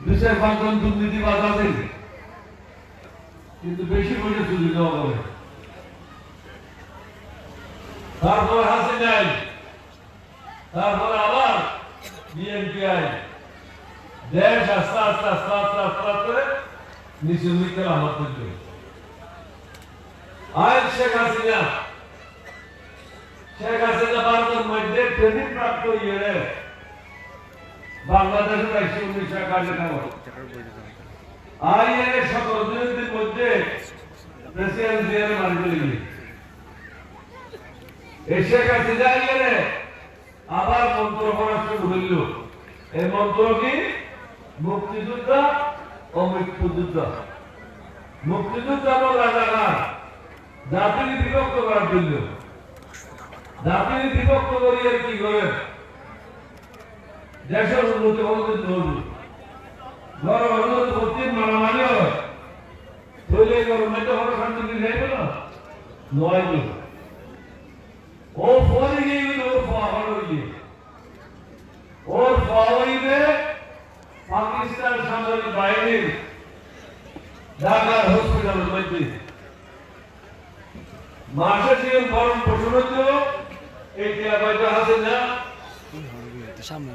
দু চার পাঁচজন দুর্নীতিবাজ আছে কিন্তু বেশি করে চুরি দেওয়া হবে তারপরে হাসি নাই তারপরে আবার বিএনপি আই দেশ আস্তে আস্তে আস্তে আস্তে আস্তে আস্তে নিচের দিকে আমার করছে আজ শেখ হাসিনা শেখ হাসিনা ভারতের মধ্যে ট্রেনিং প্রাপ্ত ইয়ে বাংলাদেশের একশো উনিশ একাশি টাকা আইএনএ সতেরো দিনের মধ্যে প্রেসিডেন্ট জিয়ারে মারি দিলি এসে কাছে যাইয়ে আবার মন্ত্র পড়া শুরু হইল। এই মন্ত্র কি? মুক্তিযুদ্ধ ও মৃত্যুযুদ্ধ। মুক্তিযুদ্ধ এবং রাজাকার জাতিকে বিভক্ত করার জন্য। জাতিকে বিভক্ত করিয়ে কি করে দেশের উন্নতি করতে ধরবে ঘর অনুরোধ করতে মারামারি হয় তৈলে গরমে হলো শান্তি কি যাইবে না। নয় ও ফোনে গিয়ে ওর পাওয়ার গিয়ে ওর পাওয়াইবে পাকিস্তান সামরিক বাহিনীর ঢাকার হসপিটালের মধ্যে। মাসে দিয়ে গরম পোষণ হচ্ছিল এই টিয়া বাইটা হাসে না